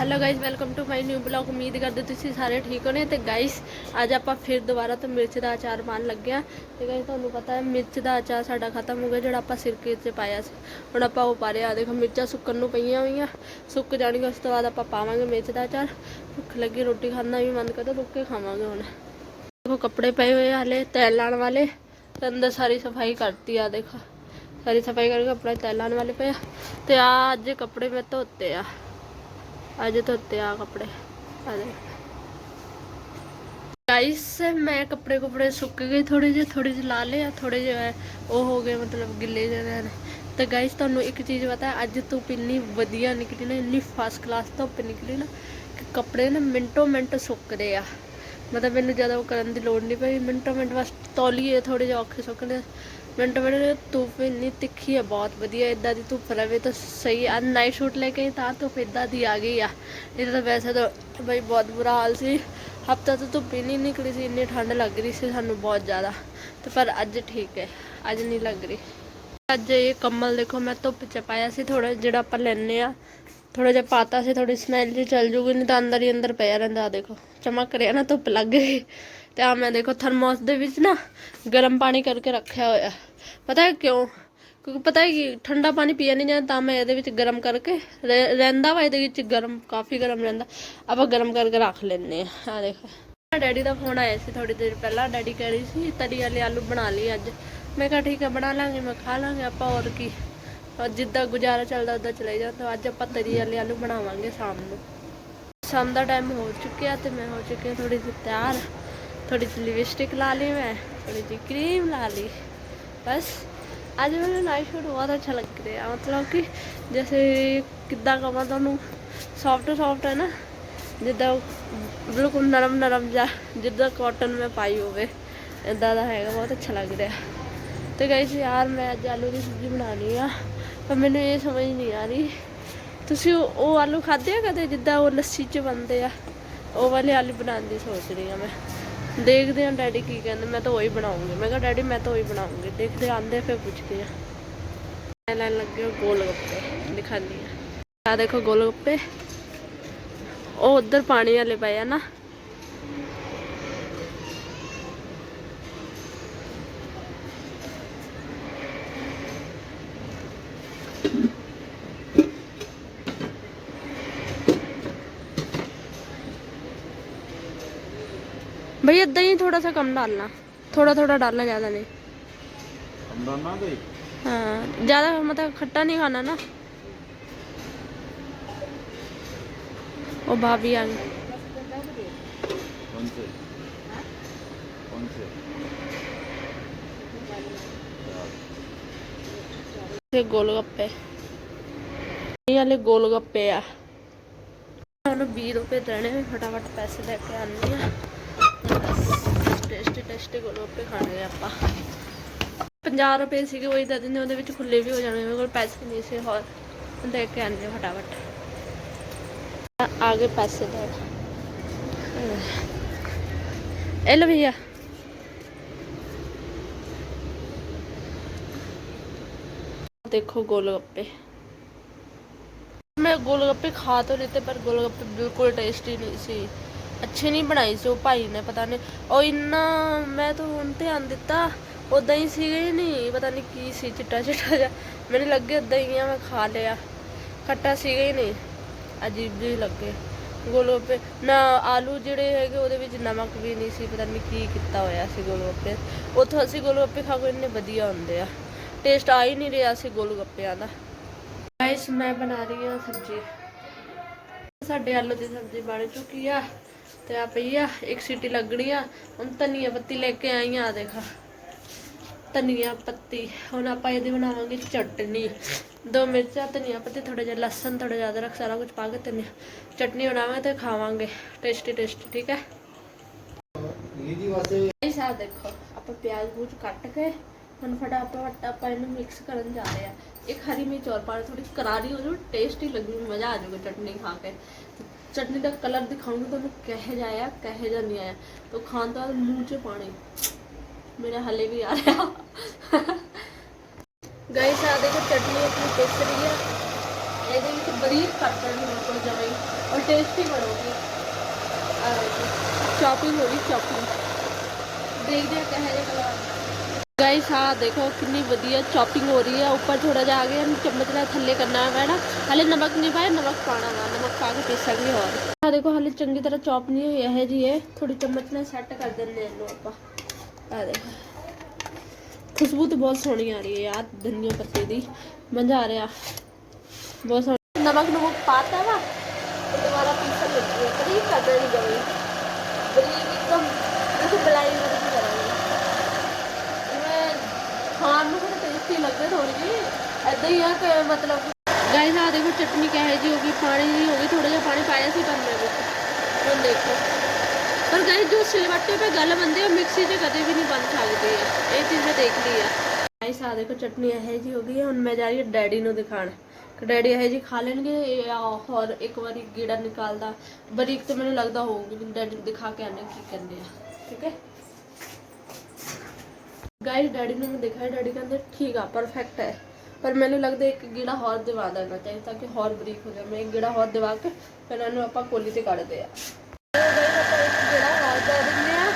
Hello guys welcome to my new blog ਉਮੀਦ ਕਰਦੇ ਤੁਸੀਂ ਸਾਰੇ ਠੀਕ ਹੋਣੇ ਤੇ ਗਾਇਸ ਅੱਜ ਆਪਾਂ ਫਿਰ ਦੁਬਾਰਾ ਤੋਂ ਮਿਰਚ ਦਾ ਅਚਾਰ ਪਾਉਣ ਲੱਗਿਆ ਤੇ ਗਾਇਸ ਤੁਹਾਨੂੰ ਪਤਾ ਹੈ ਮਿਰਚ ਦਾ ਅਚਾਰ ਸਾਡਾ ਖਤਮ ਹੋ ਗਿਆ ਜਿਹੜਾ ਆਪਾਂ ਸਿਰਕੇ 'ਚ ਪਾਇਆ ਸੀ ਹੁਣ ਆਪਾਂ ਉਹ ਪਾ ਰਹੇ ਆ ਦੇਖੋ ਮਿਰਚਾਂ ਸੁੱਕਣ ਨੂੰ ਪਈਆਂ ਹੋਈਆਂ ਸੁੱਕ ਜਾਣਗੀਆਂ ਉਸ ਤੋਂ ਬਾਅਦ ਆਪਾਂ ਪਾਵਾਂਗੇ ਮਿਰਚ ਦਾ ਅਚਾਰ ਭੁੱਖ ਲੱਗੀ ਰੋਟੀ ਖਾਣ ਦਾ ਵੀ ਮਨ ਕਰਦਾ ਰੁੱਕ ਕੇ ਖਾਵਾਂਗੇ ਹੁਣ ਦੇਖੋ ਕੱਪੜੇ ਪਏ ਹੋਏ ਆ ਹਲੇ ਤੈਲ ਲਾਉਣ ਵਾਲੇ ਤੇ ਅੰਦਰ ਸਾਰੀ ਸਫ਼ਾਈ ਕਰਤੀ ਆ ਦੇਖੋ ਸਾਰੀ ਸਫ਼ਾਈ ਕਰਕੇ ਕੱਪੜੇ ਤੈਲ ਲਾਉਣ ਵਾਲੇ ਪਏ ਆ ਤੇ ਆ ਅੱਜ ਕੱਪੜੇ ਮੈਂ ਧੋਤੇ ਆ ਅੱਜ ਧੋਤੇ ਆ ਕੱਪੜੇ। ਆ ਦੇ ਗਾਈਸ ਮੈਂ ਕੱਪੜੇ ਕੁਪੜੇ ਸੁੱਕ ਗਏ ਥੋੜੇ ਜਿਹੇ ਥੋੜੇ ਜਿਹੇ ਲਾ ਲਏ ਆ ਥੋੜੇ ਜਿਹੇ ਉਹ ਹੋ ਗਏ ਮਤਲਬ ਗਿੱਲੇ ਜਿਹੇ ਨੇ ਤੇ ਗਾਇਸ ਤੁਹਾਨੂੰ ਇੱਕ ਚੀਜ਼ ਪਤਾ, ਅੱਜ ਧੁੱਪ ਇੰਨੀ ਵਧੀਆ ਨਿਕਲੀ ਨਾ, ਇੰਨੀ ਫਸਟ ਕਲਾਸ ਧੁੱਪ ਨਿਕਲੀ ਨਾ, ਕਿ ਕੱਪੜੇ ਨਾ ਮਿੰਟੋ ਮਿੰਟ ਸੁੱਕਦੇ ਆ। ਮਤਲਬ ਮੈਨੂੰ ਜ਼ਿਆਦਾ ਉਹ ਕਰਨ ਦੀ ਲੋੜ ਨਹੀਂ ਪਈ। ਮਿੰਟੋ ਮਿੰਟ ਬਸ ਤੌਲੀਏ ਥੋੜੇ ਜਿਹਾ ਔਖੇ ਸੌਖੇ ਮਿੰਟੋ ਮਿੰਟ ਧੁੱਪ ਇੰਨੀ ਤਿੱਖੀ ਹੈ ਬਹੁਤ ਵਧੀਆ ਇਦਾਂ ਦੀ ਧੁੱਪ ਰਵੇ ਤਾਂ ਸਹੀ ਆ। ਨਾਈਟ ਸ਼ੂਟ ਲੈ ਕੇ ਆਈ, ਤਾਂ ਧੁੱਪ ਇਦਾਂ ਦੀ ਆ ਗਈ ਆ। ਨਹੀਂ ਤਾਂ ਵੈਸੇ ਤਾਂ ਬਈ ਬਹੁਤ ਬੁਰਾ ਹਾਲ ਸੀ। ਹਫਤਾ ਤੋਂ ਧੁੱਪ ਹੀ ਨਹੀਂ ਨਿਕਲੀ ਸੀ, ਇੰਨੀ ਠੰਡ ਲੱਗ ਰਹੀ ਸੀ ਸਾਨੂੰ ਬਹੁਤ ਜ਼ਿਆਦਾ। ਤੇ ਪਰ ਅੱਜ ਠੀਕ ਹੈ, ਅੱਜ ਨਹੀਂ ਲੱਗ ਰਹੀ। ਅੱਜ ਇਹ ਕੰਮਲ ਦੇਖੋ, ਮੈਂ ਧੁੱਪ ਚ ਪਾਇਆ ਸੀ ਥੋੜਾ ਜਿਹੜਾ ਆਪਾਂ ਲੈਨੇ ਆ ਥੋੜਾ ਜਿਹਾ ਪਾਤਾ ਸੀ ਥੋੜੀ ਸਮੈਲ ਜੀ ਚੱਲ ਜੂਗੀ, ਨਹੀਂ ਤਾਂ ਅੰਦਰ ਹੀ ਅੰਦਰ ਪਿਆ ਰਹਿੰਦਾ, ਆਹ ਦੇਖੋ। ਚਮਕ ਰਿਹਾ ਨਾ, ਧੁੱਪ ਲੱਗ ਗਈ। ਤੇ ਆ ਮੈਂ ਦੇਖੋ, ਥਰਮੋਸ ਦੇ ਵਿੱਚ ਨਾ ਗਰਮ ਪਾਣੀ ਕਰਕੇ ਰੱਖਿਆ ਹੋਇਆ। ਪਤਾ ਹੈ ਕਿਉਂ? ਕਿਉਂਕਿ ਪਤਾ ਹੈ ਕਿ ਠੰਡਾ ਪਾਣੀ ਪੀਆ ਨਹੀਂ ਜਾਂਦਾ, ਤਾਂ ਮੈਂ ਇਹਦੇ ਵਿੱਚ ਗਰਮ ਕਰਕੇ ਰਹਿੰਦਾ ਵਾ, ਇਹਦੇ ਵਿੱਚ ਗਰਮ, ਕਾਫੀ ਗਰਮ ਰਹਿੰਦਾ। ਆਪਾਂ ਗਰਮ ਕਰਕੇ ਰੱਖ ਲੈਂਦੇ ਆ ਆ ਦੇਖੋ। ਡੈਡੀ ਦਾ ਫੋਨ ਆਇਆ ਸੀ ਥੋੜੀ ਦੇਰ ਪਹਿਲਾਂ, ਡੈਡੀ ਕਹਿ ਰਹੀ ਸੀ, ਤਰੀ ਵਾਲੇ ਆਲੂ ਬਣਾ ਲਈ ਅੱਜ। ਮੈਂ ਕਿਹਾ, ਠੀਕ ਹੈ, ਬਣਾ ਲਾਂਗੇ, ਮੈਂ ਖਾ ਲਾਂਗੇ, ਆਪਾਂ ਹੋਰ ਕੀ? ਜਿੱਦਾਂ ਗੁਜ਼ਾਰਾ ਚੱਲਦਾ, ਉਦਾਂ ਚਲੇ ਜਾਂਦਾ। ਅੱਜ ਆਪਾਂ ਤਰੀ ਵਾਲੇ ਆਲੂ ਬਣਾਵਾਂਗੇ ਸ਼ਾਮ ਨੂੰ। ਸ਼ਾਮ ਦਾ ਟਾਈਮ ਹੋ ਚੁੱਕਿਆ ਤੇ ਮੈਂ ਹੋ ਚੁੱਕਿਆ ਹਾਂ ਥੋੜੀ ਜਿਹੀ ਤਿਆਰ। ਥੋੜੀ ਜਿਹੀ ਲਿਪਸਟਿਕ ਲਾ ਲਈ ਮੈਂ ਥੋੜੀ ਜਿਹੀ ਕਰੀਮ ਲਾ ਲਈ। ਬਸ, ਅੱਜ ਮੈਨੂੰ ਨਾਈਟ ਸ਼ੂਟ ਬਹੁਤ ਅੱਛਾ ਲੱਗ ਰਿਹਾ। ਮਤਲਬ ਕਿ ਜੈਸੇ ਕਿੱਦਾਂ ਕਹਾਂ ਤੁਹਾਨੂੰ ਸੌਫਟ ਸੌਫਟ ਹੈ ਨਾ, ਜਿੱਦਾਂ ਬਿਲਕੁਲ ਨਰਮ ਨਰਮ ਜਿਹਾ, ਜਿੱਦਾਂ ਕਾਟਨ ਮੈਂ ਪਾਈ ਹੋਵੇ ਇਦਾਂ ਦਾ ਹੈਗਾ, ਬਹੁਤ ਅੱਛਾ ਲੱਗ ਰਿਹਾ। ਤੇ ਗਾਇਸ ਯਾਰ ਮੈਂ ਅੱਜ ਆਲੂ ਦੀ ਸਬਜ਼ੀ ਬਣਾਉਣੀ ਆ। ਪਰ ਮੈਨੂੰ ਇਹ ਸਮਝ ਨਹੀਂ ਆ ਰਹੀ। ਤੁਸੀਂ ਉਹ ਉਹ ਆਲੂ ਖਾਦੇ ਆ ਕਦੇ, ਜਿੱਦਾਂ ਉਹ ਲੱਸੀ ਚ ਬਣਦੇ ਆ? ਉਹ ਵਾਲੇ ਆਲੂ ਬਣਾਉਣ ਦੀ ਸੋਚ ਰਹੀ ਆ ਮੈਂ। ਦੇਖਦੇ ਆ ਡੈਡੀ ਕੀ ਕਹਿੰਦੇ, ਮੈਂ ਤਾਂ ਉਹੀ ਬਣਾਉਂਗੀ। ਮੈਂ ਕਿਹਾ, ਡੈਡੀ, ਮੈਂ ਤਾਂ ਉਹੀ ਬਣਾਉਂਗੀ। ਦੇਖਦੇ ਆਂਦੇ ਫਿਰ ਪੁੱਛਦੇ ਆ ਮੈਂ ਲੈਣ ਲੱਗੇ ਹਾਂ ਗੋਲ ਗੱਪੇ ਦਿਖਾਨੀ ਆ ਆ ਦੇਖੋ ਗੋਲ ਗੱਪੇ ਉਹ ਉਧਰ ਪਾਣੀ ਵਾਲੇ ਪਏ ਆ ਨਾ। भैया दही थोड़ा सा कम डालना। थोड़ा थोड़ा डालना ज़्यादा नहीं। कम डालना दही? हाँ ज़्यादा मतलब खट्टा नहीं खाना ना। ओ भाभी आ गई। कौन से? कौन से? ਤੇ ਗੋਲ ਗੱਪੇ। ਇਹ ਵਾਲੇ ਗੋਲ ਗੱਪੇ ਆ। ਉਹਨੂੰ 20 ਰੁਪਏ ਦੇਣੇ ਨੇ, ਫਟਾਫਟ ਪੈਸੇ ਲੈ ਕੇ ਆਉਂਦੀ ਆ। ਟੇਸਟੀ ਟੇਸਟੀ ਗੋਲ ਗੱਪੇ ਖਾਣੇ ਆਪਾਂ। 50 ਰੁਪਏ ਸੀਗੇ ਉਹੀ ਦੇ ਦਿੰਦੇ ਉਹਦੇ ਵਿੱਚ ਖੁੱਲੇ ਵੀ ਹੋ ਜਾਣੇ ਮੇਰੇ ਕੋਲ ਪੈਸੇ ਨਹੀਂ ਸੀ ਹੋਰ ਦੇ ਕੇ ਆਉਂਦੇ ਫਟਾਫਟ। ਆ- ਆ ਗਏ ਪੈਸੇ ਦੇ ਇਹ ਲੋ ਭਈਆ। देखो गोलगप्पे ਮੈਂ ਗੋਲਗੱਪੇ ਖਾ ਤਾਂ ਲਿੱਤੇ ਪਰ ਗੋਲਗੱਪੇ ਬਿਲਕੁਲ ਟੇਸਟੀ ਨਹੀਂ ਸੀ ਅੱਛੇ ਨਹੀਂ ਬਣਾਈ ਸੀ ਉਹ ਭਾਈ ਨੇ ਪਤਾ ਨਹੀਂ ਉਹ ਇੰਨਾ ਮੈਂ ਤਾਂ ਹੁਣ ਧਿਆਨ ਦਿੱਤਾ ਉਦਾਂ ਹੀ ਸੀਗੇ ਹੀ ਨਹੀਂ ਪਤਾ ਨਹੀਂ ਕੀ ਸੀ ਚਿੱਟਾ ਚਿੱਟਾ ਜਿਹਾ ਮੈਨੂੰ ਲੱਗੇ ਉਦਾਂ ਹੀ ਆ ਮੈਂ ਖਾ ਲਿਆ ਖੱਟਾ ਸੀਗਾ ਹੀ ਨਹੀਂ ਅਜੀਬ ਜਿਹੇ ਲੱਗੇ ਗੋਲਗੱਪੇ ਨਾ ਆਲੂ ਜਿਹੜੇ ਹੈਗੇ ਉਹਦੇ ਵਿੱਚ ਨਮਕ ਵੀ ਨਹੀਂ ਸੀ ਪਤਾ ਨਹੀਂ ਕੀ ਕੀਤਾ ਹੋਇਆ ਸੀ ਗੋਲਗੱਪੇ ਉੱਥੋਂ ਅਸੀਂ ਗੋਲਗੱਪੇ ਖਾ ਕੇ ਇੰਨੇ ਵਧੀਆ ਹੁੰਦੇ ਆ ਟੇਸਟ ਆ ਹੀ ਨਹੀਂ ਰਿਹਾ ਸੀ ਗੋਲਗੱਪਿਆਂ ਦਾ। ਗਾਇਸ ਮੈਂ ਬਣਾ ਰਹੀ ਹਾਂ ਸਬਜ਼ੀ। ਸਾਡੇ ਆਲੂ ਦੀ ਸਬਜ਼ੀ ਬਣ ਚੁੱਕੀ ਆ ਤੇ ਆ ਪਈ ਆ ਇੱਕ ਸੀਟੀ ਲੱਗਣੀ ਆ। ਹੁਣ ਧਨੀਆ ਪੱਤੀ ਲੈ ਕੇ ਆਈ ਆ ਦੇਖਾ। ਧਨੀਆ ਪੱਤੀ ਹੁਣ ਆਪਾਂ ਇਹਦੀ ਬਣਾਵਾਂਗੇ ਚਟਨੀ। ਦੋ ਮਿਰਚਾਂ ਧਨੀਆ ਪੱਤੀ ਥੋੜਾ ਜਿਹਾ ਲਸਣ ਥੋੜਾ ਜਿਹਾ ਅਦਰਕ ਸਾਰਾ ਕੁਝ ਪਾ ਕੇ ਧਨੀਆ। ਚਟਨੀ ਬਣਾਵਾਂਗੇ ਤੇ ਖਾਵਾਂਗੇ। ਟੇਸਟੀ ਟੇਸਟੀ ਠੀਕ ਹੈ? ਲੀਦੀ ਵਾਸਤੇ ਗਾਇਸ ਆ ਦੇਖੋ ਆਪਾਂ ਪਿਆਜ਼ ਬੂਝ ਕੱਟ ਕੇ ਹੁਣ ਫਟਾਫਟ ਆਪਾਂ ਇਹਨੂੰ ਮਿਕਸ ਕਰਨ ਜਾ ਰਹੇ ਆ ਇੱਕ ਹਰੀ ਮਿਰਚ ਔਰ ਪਾ ਥੋੜੀ ਕਰਾਰੀ ਹੋ ਜਾਊ ਟੇਸਟੀ ਲੱਗੂ, ਮਜ਼ਾ ਆ ਜਾਊਗਾ ਚਟਨੀ ਖਾ ਕੇ। ਚਟਨੀ ਦਾ ਕਲਰ ਦਿਖਾਉਂਗੀ, ਤੁਹਾਨੂੰ ਕਹੇ ਜਾਇਆ ਕਹੇ ਜਾ ਨਹੀਂ ਆਇਆ। ਤਾਂ ਖਾਣ ਤੋਂ ਬਾਅਦ ਮੂੰਹ 'ਚ ਪਾਣੀ। ਮੇਰਾ ਹਲੇ ਵੀ ਆ ਰਿਹਾ। ਗਾਇਸ ਆ ਦੇਖੋ, ਚਟਨੀ ਆਪਣੀ ਪਿਸ ਰਹੀ ਹੈ ਇਹਦੇ ਵਿੱਚ ਬਰੀਕ ਕਰ ਦੇਣੀ ਬਿਲਕੁਲ ਜਮੇ ਔਰ ਟੇਸਟੀ ਬਣੂਗੀ। ਚੌਪਿੰਗ ਹੋ ਰਹੀ ਚੌਪਿੰਗ ਦੇਖਦੇ ਹਾਂ ਕਿਹੋ ਜਿਹਾ ਕਲਰ ਗਾਇਸ ਆ ਦੇਖੋ ਕਿੰਨੀ ਵਧੀਆ ਚੌਪਿੰਗ ਹੋ ਰਹੀ ਹੈ। ਉੱਪਰ ਥੋੜਾ ਜਿਹਾ ਆ ਗਿਆ ਇਹਨੂੰ ਚਮਚ ਨਾਲ ਥੱਲੇ ਕਰਨਾ ਹੈ ਨਾ? ਹਲੇ ਨਮਕ ਨਹੀਂ ਪਾਇਆ, ਨਮਕ ਪਾਣਾ ਵਾ, ਨਮਕ ਪਾ ਕੇ ਪੀਸਾਂਗੇ ਹੋਰ। ਆ ਦੇਖੋ, ਹਲੇ ਚੰਗੀ ਤਰ੍ਹਾਂ ਚੌਪ ਨਹੀਂ ਹੋਈ, ਇਹ ਜੀ ਇਹ ਥੋੜੀ ਚਮਚ ਨਾਲ ਸੈੱਟ ਕਰ ਦਿੰਦੇ ਇਹਨੂੰ ਆਪਾਂ। ਖੁਸ਼ਬੂ ਤਾਂ ਬਹੁਤ ਸੋਹਣੀ ਆ ਰਹੀ ਹੈ ਯਾਰ ਧਨੀਆ ਪੱਤੇ ਦੀ। ਮਜ਼ਾ ਆ ਰਿਹਾ। ਬਹੁਤ ਸੋਹਣਾ। ਨਮਕ ਨਮਕ ਪਾਤਾ ਵਾ। ਦੁਬਾਰਾ ਪੀਸਣ ਲੱਗੀ ਹੈ। ਬਰੀਕ ਕਰ ਦੇਣੀ ਜਮੀ ਬਰੀਕ ਇੱਕਦਮ ਉਹ ਬਲਾਈ ਵਰਗੀ ਕਰਾਂਗੇ ਜਿਵੇਂ ਖਾਣ ਨੂੰ ਥੋੜਾ ਟੇਸਟੀ ਲੱਗਦਾ ਥੋੜੀ ਜਿਹੀ ਐਦਾਂ ਹੀ ਆ ਕਿ ਮਤਲਬ ਗਾਇਸ ਆ ਦੇਖੋ ਚਟਨੀ ਕਿਹੋ ਜੀ ਹੋ ਗਈ, ਪਾਣੀ ਦੀ ਹੋ ਗਈ ਥੋੜਾ ਜਿਹਾ ਪਾਣੀ ਪਾਇਆ ਸੀ ਪਰ ਮੈਂ ਵਿੱਚ ਹੁਣ ਦੇਖੋ। ਪਰ ਗਾਇਸ, ਜੋ ਸਿਲਵੱਟੇ पे ਗੱਲ ਬੰਦੇ ਉਹ ਮਿਕਸੀ 'ਚ ਕਦੇ ਵੀ ਨਹੀਂ ਬਣ ਸਕਦੀ ਹੈ ਇਹ ਚੀਜ਼ ਮੈਂ ਦੇਖ ਲਈ ਆ। ਗਾਇਸ ਆ ਦੇਖੋ ਚਟਨੀ ਇਹ ਜੀ ਹੋ ਗਈ ਹੁਣ ਮੈਂ ਜਾ ਰਹੀ ਹਾਂ ਡੈਡੀ ਨੂੰ ਦਿਖਾਣ। ਡੈਡੀ ਇਹ ਜੀ ਖਾ ਲੈਣਗੇ ਇਹ ਹੋਰ ਇੱਕ ਵਾਰੀ ਗੀੜਾ ਨਿਕਾਲਦਾ। ਬਰੀਕ ਤੇ ਮੈਨੂੰ ਲੱਗਦਾ ਹੋਊਗੀ, ਡੈਡੀ ਨੂੰ ਦਿਖਾ ਕੇ ਆਨੇ ਕੀ ਕਰਨੇ ਆ। ਠੀਕ ਹੈ? ਗਾਇਸ ਡੈਡੀ ਨੂੰ ਮੈਂ ਦਿਖਾਇਆ ਡੈਡੀ ਕਹਿੰਦੇ ਠੀਕ ਆ ਪਰਫੈਕਟ ਹੈ। ਪਰ ਮੈਨੂੰ ਲੱਗਦਾ ਇੱਕ ਗੀੜਾ ਹੋਰ ਦਿਵਾ ਦੇਣਾ ਚਾਹੀਦਾ ਤਾਂ ਕਿ ਹੋਰ ਬਰੀਕ ਹੋ ਜਾਵੇ ਮੈਂ ਇੱਕ ਗੀੜਾ ਹੋਰ ਦਿਵਾ ਕੇ ਫਿਰ ਇਹਨੂੰ ਆਪਾਂ ਕੋਲੀ ਤੇ ਕੱਢਦੇ ਆ। ਗਾਇਸ ਆਪਾਂ ਇੱਕ ਗੀੜਾ ਹੋਰ ਦੇ ਦਿੰਦੇ ਆ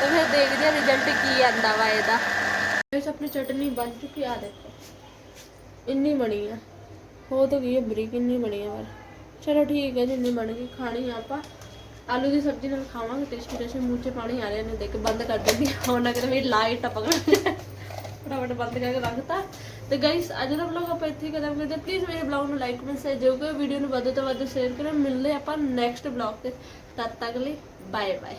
ਤੇ ਫਿਰ ਦੇਖਦੇ ਆ ਰਿਜ਼ਲਟ ਕੀ ਆਂਦਾ ਵਾ ਇਹਦਾ ਗਾਇਸ ਆਪਣੀ ਚਟਨੀ ਬਣ ਚੁੱਕੀ ਆ, ਦੇਖੋ। ਇੰਨੀ ਬਣੀ ਆ। ਹੋ ਤਾਂ ਗਈ ਹੈ ਬਰੀਕ, ਇੰਨੀ ਬਣੀ ਆ। ਚਲੋ ਠੀਕ ਹੈ, ਜਿੰਨੀ ਬਣ ਗਈ, ਖਾਣੀ ਆਪਾਂ। ਆਲੂ ਦੀ ਸਬਜ਼ੀ ਨਾਲ ਖਾਵਾਂਗੇ ਟੇਸਟੀ ਟੇਸਟੀ ਮੂੰਹ 'ਚ ਪਾਣੀ ਆ ਰਿਹਾ ਨੇ ਦੇਖ ਕੇ ਬੰਦ ਕਰ ਦਿੰਦੀ ਹਾਂ। ਹੁਣ ਨਾ ਕਿਤੇ ਮੇਰੀ ਲਾਈਟ ਟਪਕ ਫਟਾਫਟ ਬੰਦ ਕਰਕੇ ਰੱਖਤਾ। ਤੇ ਗਾਇਸ ਅੱਜ ਦਾ ਵਲੌਗ ਆਪਾਂ ਇੱਥੇ ਹੀ ਖਤਮ ਕਰਦੇ ਪਲੀਜ਼ ਮੇਰੇ ਵਲੌਗ ਨੂੰ ਲਾਈਕ ਕਮੈਂਟ ਸ਼ੇਅਰ ਕਰੋ ਵੀਡੀਓ ਨੂੰ ਵੱਧ ਤੋਂ ਵੱਧ ਸ਼ੇਅਰ ਕਰੋ ਮਿਲਦੇ ਆਪਾਂ ਨੈਕਸਟ ਵਲੌਗ ਤੇ। ਤਦ ਤੱਕ ਲਈ ਬਾਏ ਬਾਏ